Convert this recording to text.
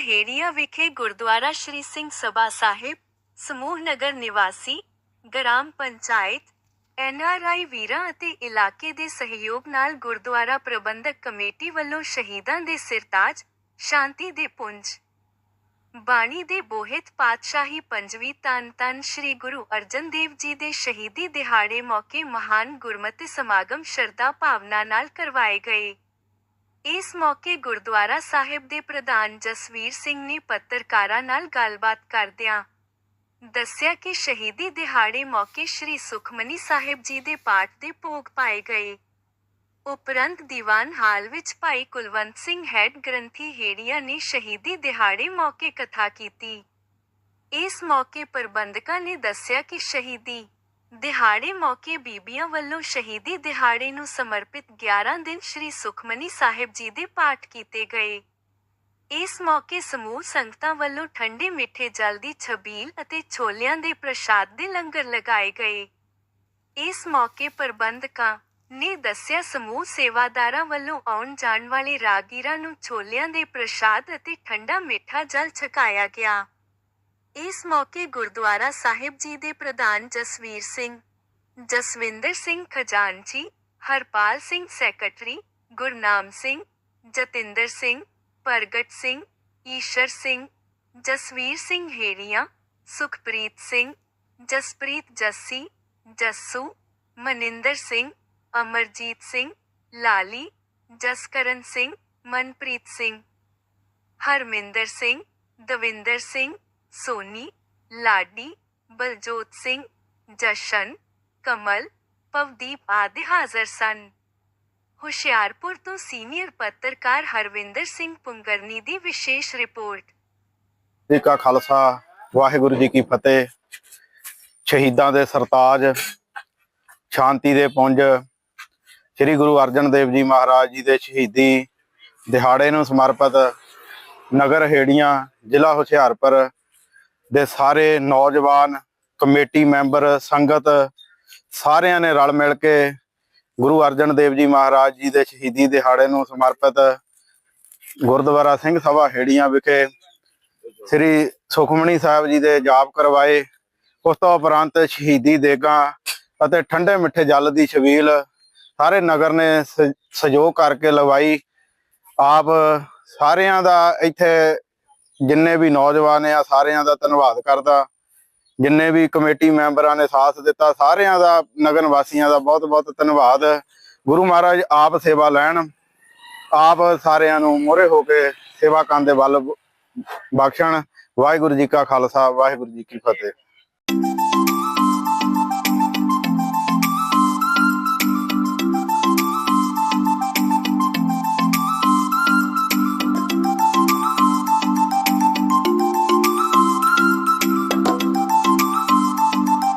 ਕਪੂਰਥਲਾ ਵਿਖੇ ਗੁਰਦੁਆਰਾ ਸ਼੍ਰੀ ਸਿੰਘ ਸਭਾ ਸਾਹਿਬ, ਸਮੂਹ ਨਗਰ ਨਿਵਾਸੀ, ਗ੍ਰਾਮ ਪੰਚਾਇਤ ਐਨਆਰਆਈ ਵੀਰਾਂ ਅਤੇ ਇਲਾਕੇ ਦੇ ਸਹਿਯੋਗ ਨਾਲ ਗੁਰਦੁਆਰਾ ਪ੍ਰਬੰਧਕ ਕਮੇਟੀ ਵੱਲੋਂ ਸ਼ਹੀਦਾਂ ਦੇ ਸਿਰਤਾਜ, ਸ਼ਾਂਤੀ ਦੇ ਪੁੰਜ। ਬਾਣੀ ਦੇ ਬੋਹਿਤ ਪਾਤਸ਼ਾਹੀ ਪੰਜਵੀਂ ਤਨ ਤਨ ਸ੍ਰੀ ਗੁਰੂ ਅਰਜਨ ਦੇਵ ਜੀ ਦੇ ਸ਼ਹੀਦੀ ਦਿਹਾੜੇ ਮੌਕੇ ਮਹਾਨ ਗੁਰਮਤਿ ਸਮਾਗਮ ਸ਼ਰਧਾ ਭਾਵਨਾ ਨਾਲ ਕਰਵਾਏ ਗਏ। ਇਸ ਮੌਕੇ ਗੁਰਦੁਆਰਾ ਸਾਹਿਬ ਦੇ ਪ੍ਰਧਾਨ ਜਸਵੀਰ ਸਿੰਘ ਨੇ ਪੱਤਰਕਾਰਾਂ ਨਾਲ ਗੱਲਬਾਤ ਕਰਦਿਆਂ ਦੱਸਿਆ ਕਿ ਸ਼ਹੀਦੀ ਦਿਹਾੜੇ ਮੌਕੇ ਸ੍ਰੀ ਸੁਖਮਨੀ ਸਾਹਿਬ ਜੀ ਦੇ ਪਾਠ ਦੇ ਭੋਗ ਪਾਏ ਗਏ। ਉਪਰੰਤ ਦੀਵਾਨ ਹਾਲ ਵਿੱਚ ਭਾਈ ਕੁਲਵੰਤ ਸਿੰਘ ਹੈਡ ਗ੍ਰੰਥੀ ਹੇੜੀਆ ਨੇ ਸ਼ਹੀਦੀ ਦਿਹਾੜੇ ਮੌਕੇ ਕਥਾ ਕੀਤੀ। ਇਸ ਮੌਕੇ ਪ੍ਰਬੰਧਕਾਂ ਨੇ ਦੱਸਿਆ ਕਿ ਸ਼ਹੀਦੀ ਦਿਹਾੜੇ ਮੌਕੇ ਬੀਬੀਆਂ ਵੱਲੋਂ ਸ਼ਹੀਦੀ ਦਿਹਾੜੇ ਨੂੰ ਸਮਰਪਿਤ 11 ਦਿਨ ਸ੍ਰੀ ਸੁਖਮਨੀ ਸਾਹਿਬ ਜੀ ਦੇ ਪਾਠ ਕੀਤੇ ਗਏ। ਇਸ ਮੌਕੇ ਸਮੂਹ ਸੰਗਤਾਂ ਵੱਲੋਂ ਠੰਡੇ ਮਿੱਠੇ ਜਲ ਦੀ ਛਬੀਲ ਅਤੇ ਛੋਲਿਆਂ ਦੇ ਪ੍ਰਸ਼ਾਦ ਦੇ ਲੰਗਰ ਲਗਾਏ ਗਏ। ਇਸ ਮੌਕੇ ਪ੍ਰਬੰਧਕਾਂ ਨੇ ਦੱਸਿਆ, ਸਮੂਹ ਸੇਵਾਦਾਰਾਂ ਵੱਲੋਂ ਆਉਣ ਜਾਣ ਵਾਲੇ ਰਾਗੀਰਾਂ ਨੂੰ ਛੋਲਿਆਂ ਦੇ ਪ੍ਰਸ਼ਾਦ ਅਤੇ ਠੰਡਾ ਮਿੱਠਾ ਜਲ ਛਕਾਇਆ ਗਿਆ। ਇਸ ਮੌਕੇ ਗੁਰਦੁਆਰਾ ਸਾਹਿਬ ਜੀ ਦੇ ਪ੍ਰਧਾਨ ਜਸਵੀਰ ਸਿੰਘ, ਜਸਵਿੰਦਰ ਸਿੰਘ ਖਜ਼ਾਨਚੀ ਹਰਪਾਲ ਸਿੰਘ ਸੈਕਟਰੀ, ਗੁਰਨਾਮ ਸਿੰਘ, ਜਤਿੰਦਰ ਸਿੰਘ, ਪ੍ਰਗਟ ਸਿੰਘ, ਈਸ਼ਰ ਸਿੰਘ, ਜਸਵੀਰ ਸਿੰਘ ਹੇੜੀਆਂ ਸੁਖਪ੍ਰੀਤ ਸਿੰਘ, ਜਸਪ੍ਰੀਤ ਜੱਸੀ, ਜੱਸੂ, ਮਨਿੰਦਰ ਸਿੰਘ, ਅਮਰਜੀਤ ਸਿੰਘ, ਲਾਲੀ, ਜਸਕਰਨ ਸਿੰਘ, ਮਨਪ੍ਰੀਤ ਸਿੰਘ, ਹਰਮਿੰਦਰ ਸਿੰਘ, ਦਵਿੰਦਰ ਸਿੰਘ ਸੋਨੀ, ਲਾਡੀ, ਬਲਜੋਤ ਸਿੰਘ, ਜਸ਼ਨ, ਕਮਲ, ਪਵਦੀਪ ਆਦਿ ਹਾਜ਼ਰ ਸਨ। ਹੁਸ਼ਿਆਰਪੁਰ ਤੋਂ ਸੀਨੀਅਰ ਪੱਤਰਕਾਰ ਹਰਵਿੰਦਰ ਸਿੰਘ ਪੁੰਗਰਨੀ ਦੀ ਵਿਸ਼ੇਸ਼ ਰਿਪੋਰਟ। ਜੀ ਕਾ ਖਾਲਸਾ, ਵਾਹਿਗੁਰੂ ਜੀ ਕੀ ਫਤਿਹ। ਸ਼ਹੀਦਾਂ ਦੇ ਸਰਤਾਜ, ਸ਼ਾਂਤੀ ਦੇ ਪੁੰਜ, ਸ੍ਰੀ ਗੁਰੂ ਅਰਜਨ ਦੇਵ ਜੀ ਮਹਾਰਾਜ ਜੀ ਦੇ ਸ਼ਹੀਦੀ ਦਿਹਾੜੇ ਨੂੰ ਸਮਰਪਿਤ ਨਗਰ ਹੇੜੀਆਂ, ਜ਼ਿਲ੍ਹਾ ਹੁਸ਼ਿਆਰਪੁਰ ਦੇ ਸਾਰੇ ਨੌਜਵਾਨ ਕਮੇਟੀ ਮੈਂਬਰ, ਸੰਗਤ ਸਾਰਿਆਂ ਨੇ ਰਲ ਮਿਲ ਕੇ ਗੁਰੂ ਅਰਜਨ ਦੇਵ ਜੀ ਮਹਾਰਾਜ ਜੀ ਦੇ ਸ਼ਹੀਦੀ ਦਿਹਾੜੇ ਨੂੰ ਸਮਰਪਿਤ ਗੁਰਦੁਆਰਾ ਸਿੰਘ ਸਭਾ ਹੇੜੀਆਂ ਵਿਖੇ ਸ੍ਰੀ ਸੁਖਮਣੀ ਸਾਹਿਬ ਜੀ ਦੇ ਜਾਪ ਕਰਵਾਏ। ਉਸ ਤੋਂ ਉਪਰੰਤ ਸ਼ਹੀਦੀ ਦੇਗਾਂ ਅਤੇ ਠੰਡੇ ਮਿੱਠੇ ਜਲ ਦੀ ਛਬੀਲ ਸਾਰੇ ਨਗਰ ਨੇ ਸ- ਸਹਿਯੋਗ ਕਰਕੇ ਲਵਾਈ। ਆਪ ਸਾਰਿਆਂ ਦਾ ਇੱਥੇ ਜਿੰਨੇ ਵੀ ਨੌਜਵਾਨ ਆ, ਸਾਰਿਆਂ ਦਾ ਧੰਨਵਾਦ ਕਰਦਾ। ਜਿੰਨੇ ਵੀ ਕਮੇਟੀ ਮੈਂਬਰਾਂ ਨੇ ਸਾਥ ਦਿੱਤਾ, ਸਾਰਿਆਂ ਦਾ, ਨਗਰ ਵਾਸੀਆਂ ਦਾ ਬਹੁਤ ਬਹੁਤ ਧੰਨਵਾਦ। ਗੁਰੂ ਮਹਾਰਾਜ ਆਪ ਸੇਵਾ ਲੈਣ, ਆਪ ਸਾਰਿਆਂ ਨੂੰ ਮੋਰੇ ਹੋ ਕੇ ਸੇਵਾ ਕਰਨ ਦੇ ਵੱਲ ਬਖਸ਼ਣ। ਵਾਹਿਗੁਰੂ ਜੀ ਕਾ ਖਾਲਸਾ, ਵਾਹਿਗੁਰੂ ਜੀ ਕੀ ਫਤਿਹ।